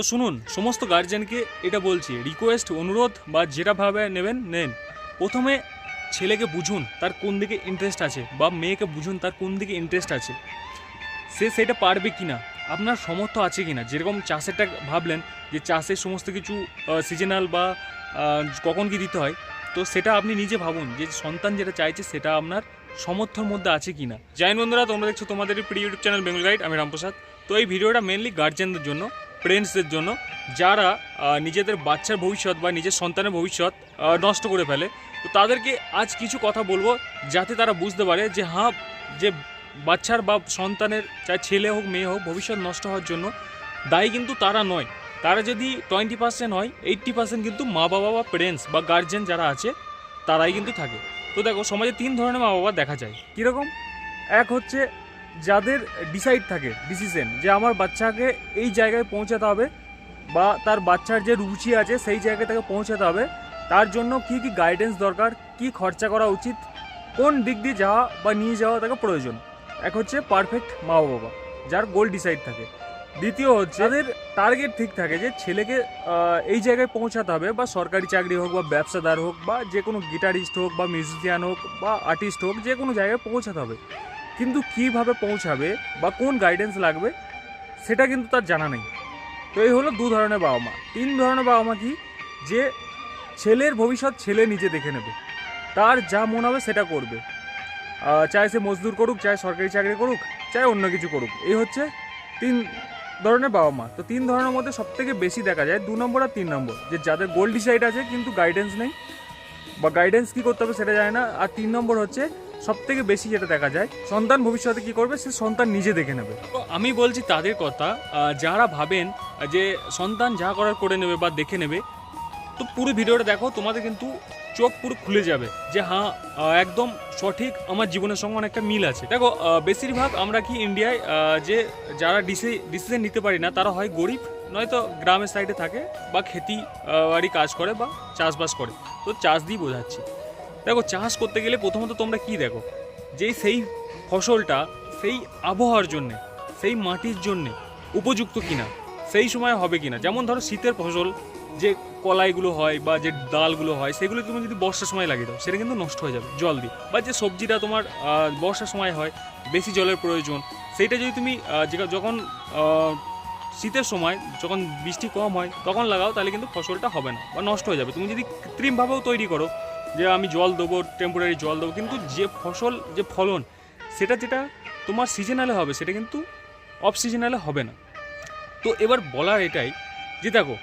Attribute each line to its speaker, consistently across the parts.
Speaker 1: তো শুনুন, সমস্ত গার্জেনকে এটা বলছি রিকোয়েস্ট অনুরোধ বা যেটাভাবে নেবেন, নেন। প্রথমে ছেলেকে বুঝুন, তার কোন দিকে ইন্টারেস্ট আছে, বা মেয়েকে বুঝুন, তার কোন দিকে ইন্টারেস্ট আছে। সে সেটা পারবে কি না আপনার সমর্থ আছে কি না যেরকম চাষেরটা ভাবলেন যে চাষের সমস্ত কিছু সিজনাল বা কখন কি দিতে হয়, তো সেটা আপনি নিজে ভাবুন, যে সন্তান যেটা চাইছে সেটা আপনার সমর্থর মধ্যে আছে কি না জয় বন্ধুরা, তোমরা দেখছ তোমাদের প্রিয় ইউটিউব চ্যানেল বেঙ্গল গাইড আমি রামপ্রসাদ। তো এই ভিডিওটা মেনলি গার্জেনদের জন্য। পেরেন্টসদের জন্য, যারা নিজেদের বাচ্চার ভবিষ্যৎ বা নিজের সন্তানের ভবিষ্যৎ নষ্ট করে ফেলে। তো তাদেরকে আজ কিছু কথা বলব, যাতে তারা বুঝতে পারে যে হ্যাঁ যে বাচ্চার বা সন্তানের, চাই ছেলে হোক, মেয়ে হোক, ভবিষ্যৎ নষ্ট হওয়ার জন্য দায়ী কিন্তু তারা নয়। তারা যদি টোয়েন্টি পার্সেন্ট হয় এইট্টি পার্সেন্ট কিন্তু মা বাবা বা পেরেন্টস বা গার্জেন যারা আছে, তারাই কিন্তু থাকে। তো দেখো, সমাজে তিন ধরনের মা বাবা দেখা যায়। কীরকম? এক হচ্ছে যাদের ডিসাইড থাকে ডিসিশন যে আমার বাচ্চাকে এই জায়গায় পৌঁছাতে হবে বা তার বাচ্চার যে রুচি আছে সেই জায়গায় তাকে পৌঁছাতে হবে, তার জন্য কি কি গাইডেন্স দরকার, কি খরচা করা উচিত, কোন দিক দিয়ে যাওয়া বা নিয়ে যাওয়া তাকে প্রয়োজন। এক হচ্ছে পারফেক্ট মা বাবা যার গোল ডিসাইড থাকে। দ্বিতীয় হচ্ছে যাদের টার্গেট ঠিক থাকে যে ছেলেকে এই জায়গায় পৌঁছাতে হবে বা সরকারি চাকরি হোক বা ব্যবসাদার হোক বা যে কোনো গিটারিস্ট হোক বা মিউজিশিয়ান হোক বা আর্টিস্ট হোক যে কোনো জায়গায় পৌঁছাতে হবে। কিন্তু কীভাবে পৌঁছাবে বা কোন গাইডেন্স লাগবে, সেটা কিন্তু তার জানা নেই। তো এই হলো দু ধরনের বাবা মা। তিন ধরনের বাবা মা কি? যে ছেলের ভবিষ্যৎ ছেলে নিজে দেখে নেবে। তার যা মন হবে সেটা করবে। চাই সে মজদুর করুক চাই সরকারি চাকরি করুক চাই অন্য কিছু করুক। এই হচ্ছে তিন ধরনের বাবা মা। তো তিন ধরনের মধ্যে সবথেকে বেশি দেখা যায় দু নম্বর আর তিন নম্বর। যে যাদের গোল্ড ডিসাইড আছে, কিন্তু গাইডেন্স নেই, বা গাইডেন্স কী করতে হবে সেটা জানে না। আর তিন নম্বর হচ্ছে সব থেকে বেশি যেটা দেখা যায়, সন্তান ভবিষ্যতে কি করবে? সে সন্তান নিজে দেখে নেবে। আমি বলছি তাদের কথা যারা ভাবেন যে সন্তান যা করার করে নেবে বা দেখে নেবে, তো পুরো ভিডিওটা দেখো, তোমাদের কিন্তু চোখ পুরো খুলে যাবে যে হ্যাঁ একদম সঠিক আমার জীবনের সঙ্গে অনেকটা মিল আছে। দেখো বেশিরভাগ আমরা কি ইন্ডিয়ায় যে যারা ডিসি ডিসিশন নিতে পারি না, তারা হয় গরিব, নয়তো গ্রামের সাইডে থাকে বা খেতি বাড়ি কাজ করে বা চাষবাস করে। তো চাষ দিয়ে বোঝাচ্ছি। দেখো, চাষ করতে গেলে প্রথমত তোমরা কি দেখো? যে সেই ফসলটা সেই আবহাওয়ার জন্যে, সেই মাটির জন্যে উপযুক্ত কিনা, সেই সময় হবে কিনা? যেমন ধরো, শীতের ফসল যে কলাইগুলো হয় বা যে ডালগুলো হয়, সেগুলো তুমি যদি বর্ষার সময় লাগিয়ে দাও, সেটা কিন্তু নষ্ট হয়ে যাবে জল দিয়ে। বা যে সবজিটা তোমার বর্ষার সময় হয়, বেশি জলের প্রয়োজন, সেইটা যদি তুমি যখন শীতের সময় যখন বৃষ্টি কম হয়, তখন লাগাও, তাহলে কিন্তু ফসলটা হবে না বা নষ্ট হয়ে যাবে। তুমি যদি কৃত্রিমভাবেও তৈরি করো যে আমি জল দেবো টেম্পোরারি জল দেবো, কিন্তু যে ফসল, যে ফলন, সেটা যেটা তোমার সিজনালে হবে, সেটা কিন্তু অফ সিজনালে হবে না। তো এবার বলার এটাই যে দেখো,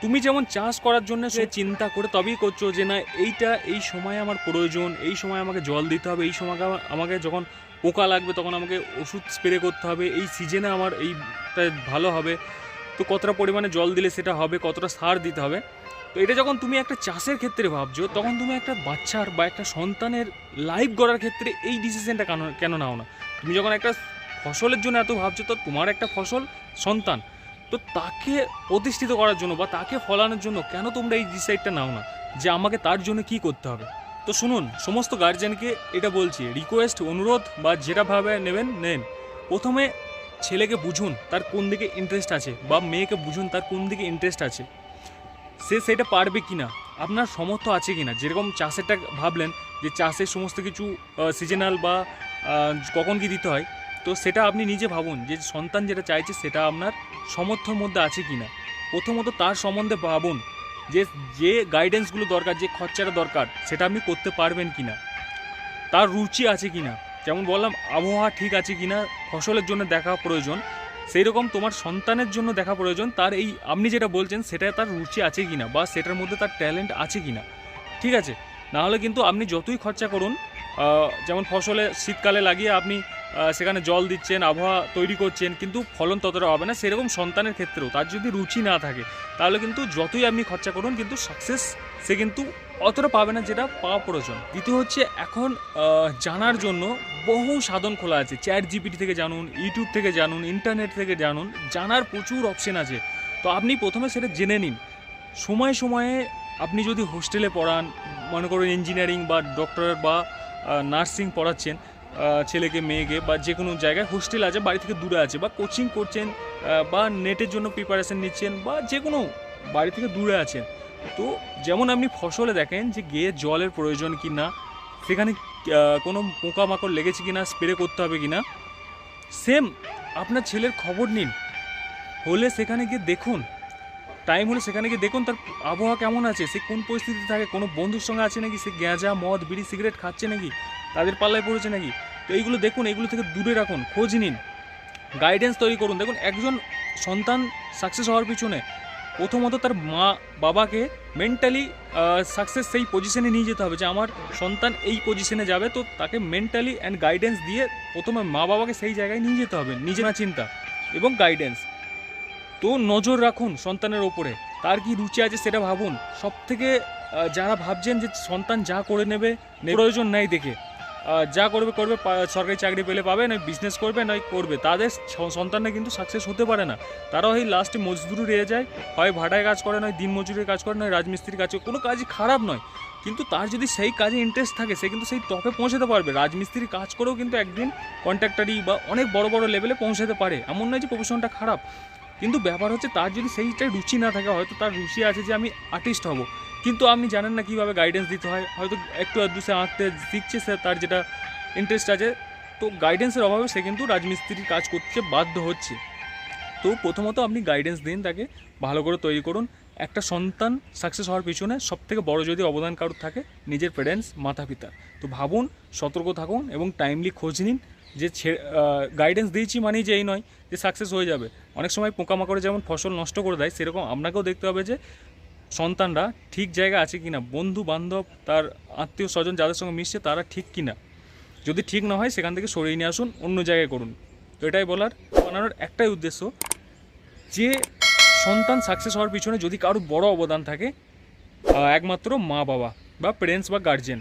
Speaker 1: তুমি যেমন চাষ করার জন্য সে চিন্তা করে তবেই করছ যে না, এইটা এই সময় আমার প্রয়োজন, এই সময় আমাকে জল দিতে হবে, এই সময় আমা- আমাকে যখন পোকা লাগবে তখন আমাকে ওষুধ স্প্রে করতে হবে, এই সিজনে আমার এইটা ভালো হবে। তো কতটা পরিমাণে জল দিলে সেটা হবে, কতটা সার দিতে হবে? তো এটা যখন তুমি একটা চাষের ক্ষেত্রে ভাবছ, তখন তুমি একটা বাচ্চার বা একটা সন্তানের লাইফ গড়ার ক্ষেত্রে এই ডিসিশনটা কেন কেন নাও না? তুমি যখন একটা ফসলের জন্য এত ভাবছ, তো তোমার একটা ফসল সন্তান। তো তাকে প্রতিষ্ঠিত করার জন্য বা তাকে ফলানোর জন্য কেন তোমরা এই ডিসাইডটা নাও না? যে আমাকে তার জন্য কি করতে হবে? তো শুনুন, সমস্ত গার্জেনকে এটা বলছি রিকোয়েস্ট অনুরোধ বা যেটাভাবে নেবেন, নেন। প্রথমে ছেলেকে বুঝুন তার কোন দিকে ইন্টারেস্ট আছে বা মেয়েকে বুঝুন তার কোন দিকে ইন্টারেস্ট আছে। সে সেটা পারবে কি না আপনার সমর্থ আছে কি না যেরকম চাষেরটা ভাবলেন যে চাষের সমস্ত কিছু সিজনাল বা কখন কি দিতে হয়? তো সেটা আপনি নিজে ভাবুন যে সন্তান যেটা চাইছে সেটা আপনার সমর্থর মধ্যে আছে কি না প্রথমত তার সম্বন্ধে ভাবুন যে যে গাইডেন্সগুলো দরকার, যে খরচাটা দরকার, সেটা আপনি করতে পারবেন কি না তার রুচি আছে কি না যেমন বললাম, আবহাওয়া ঠিক আছে কি না ফসলের জন্য দেখা প্রয়োজন সেই রকম তোমার সন্তানের জন্য দেখা প্রয়োজন, তার এই আপনি যেটা বলছেন, সেটা তার রুচি আছে কি না বা সেটার মধ্যে তার ট্যালেন্ট আছে কি না ঠিক আছে? না হলে কিন্তু আপনি যতই খরচা করুন যেমন ফসলে শীতকালে লাগিয়ে আপনি সেখানে জল দিচ্ছেন, আবহাওয়া তৈরি করছেন, কিন্তু ফলন ততটা হবে না, সেরকম সন্তানের ক্ষেত্রেও, তার যদি রুচি না থাকে, তাহলে কিন্তু যতই আপনি খরচা করুন, কিন্তু সাকসেস সে কিন্তু অতটা পাবে না যেটা পাওয়া প্রয়োজন। দ্বিতীয় হচ্ছে, এখন জানার জন্য বহু সাধন খোলা আছে। চ্যাট জিপিটি থেকে জানুন ইউটিউব থেকে জানুন ইন্টারনেট থেকে জানুন, জানার প্রচুর অপশন আছে। তো আপনি প্রথমে সেটা জেনে নিন। সময়ে সময়ে আপনি যদি হোস্টেলে পড়ান, মনে করুন ইঞ্জিনিয়ারিং বা ডক্টর বা নার্সিং পড়াচ্ছেন ছেলেকে, মেয়েকে বা যে কোনো জায়গায় হোস্টেল আছে, বাড়ি থেকে দূরে আছে বা কোচিং করছেন বা নেটের জন্য প্রিপারেশন নিচ্ছেন বা যে কোনো বাড়ি থেকে দূরে আছেন তো যেমন আপনি ফসলে দেখেন যে গিয়ে জলের প্রয়োজন কি না সেখানে কোনো পোকামাকড় লেগেছে কি না স্প্রে করতে হবে কি না সেম আপনার ছেলের খবর নিন। হলে সেখানে গিয়ে দেখুন। টাইম হলে সেখানে গিয়ে দেখুন তার আবহাওয়া কেমন আছে, সে কোন পরিস্থিতিতে থাকে, কোনো বন্ধুর সঙ্গে আছে নাকি, সে গ্যাঁজা, মদ, বিড়ি, সিগারেট খাচ্ছে নাকি, তাদের পাল্লায় পড়েছে নাকি। তো এইগুলো দেখুন এগুলো থেকে দূরে রাখুন, খোঁজ নিন। গাইডেন্স তৈরি করুন। দেখুন, একজন সন্তান সাকসেস হওয়ার পিছনে প্রথমত তার মা বাবাকে মেন্টালি সাকসেস সেই পজিশনে নিয়ে যেতে হবে যে আমার সন্তান এই পজিশনে যাবে, তো তাকে মেন্টালি অ্যান্ড গাইডেন্স দিয়ে প্রথমে মা বাবাকে সেই জায়গায় নিয়ে যেতে হবে, নিজে না চিন্তা, এবং গাইডেন্স তো নজর রাখুন সন্তানের ওপরে, তার কি রুচি আছে সেটা ভাবুন। সব থেকে যারা ভাবছেন যে সন্তান যা করে নেবে। প্রয়োজন নাই দেখে। যা করবে করবে সরকারি চাকরি পেলে পাবে, নয় বিজনেস করবে, নয় করবে। তাদের সন্তানরা কিন্তু সাকসেস হতে পারে না। তারাও এই লাস্টে মজদুরি রয়ে যায়, হয় ভাড়ায় কাজ করে, নয় দিন মজুরির কাজ করে, নয় রাজমিস্ত্রির কাজ করে, কোনো কাজই খারাপ নয়। কিন্তু তার যদি সেই কাজে ইন্টারেস্ট থাকে, সে কিন্তু সেই টপে পৌঁছাতে পারবে। রাজমিস্ত্রির কাজ করেও কিন্তু একদিন কন্ট্রাক্টারি বা অনেক বড় বড় লেভেলে পৌঁছাতে পারে। এমন নয় যে প্রফেশনটা খারাপ। কিন্তু ব্যাপার হচ্ছে তার যদি সেইটাই রুচি না থাকে, হয়তো তার রুচি আছে যে আমি আর্টিস্ট হব। কিন্তু আপনি জানেন না কীভাবে গাইডেন্স দিতে হয়, হয়তো একটু আধটু সে আঁকতে শিখছে, সে তার যেটা ইন্টারেস্ট আছে। তো গাইডেন্সের অভাবে সে কিন্তু রাজমিস্ত্রির কাজ করতে বাধ্য হচ্ছে। তো প্রথমত আপনি গাইডেন্স দিন তাকে, ভালো করে তৈরি করুন। একটা সন্তান সাকসেস হওয়ার পিছনে সব থেকে বড় যদি অবদান কারোর থাকে, নিজের প্যারেন্টস মাতা পিতা তো ভাবুন, সতর্ক থাকুন এবং টাইমলি খোঁজ নিন। যে গাইডেন্স দিয়েছি মানেই যে এই নয় যে সাকসেস হয়ে যাবে। অনেক সময় পোকামাকড়ে যেমন ফসল নষ্ট করে দেয়, সেরকম আপনাকেও দেখতে হবে যে সন্তানরা ঠিক জায়গা আছে কিনা, বন্ধু বান্ধব, তার আত্মীয় স্বজন যাদের সঙ্গে মিশছে তারা ঠিক কিনা। যদি ঠিক না হয় সেখান থেকে সরিয়ে নিয়ে আসুন, অন্য জায়গায় করুন। তো এটাই বলার, বানানোর একটাই উদ্দেশ্য, যে সন্তান সাকসেস হওয়ার পিছনে যদি কারোর বড় অবদান থাকে একমাত্র মা বাবা বা প্যারেন্টস বা গার্জেন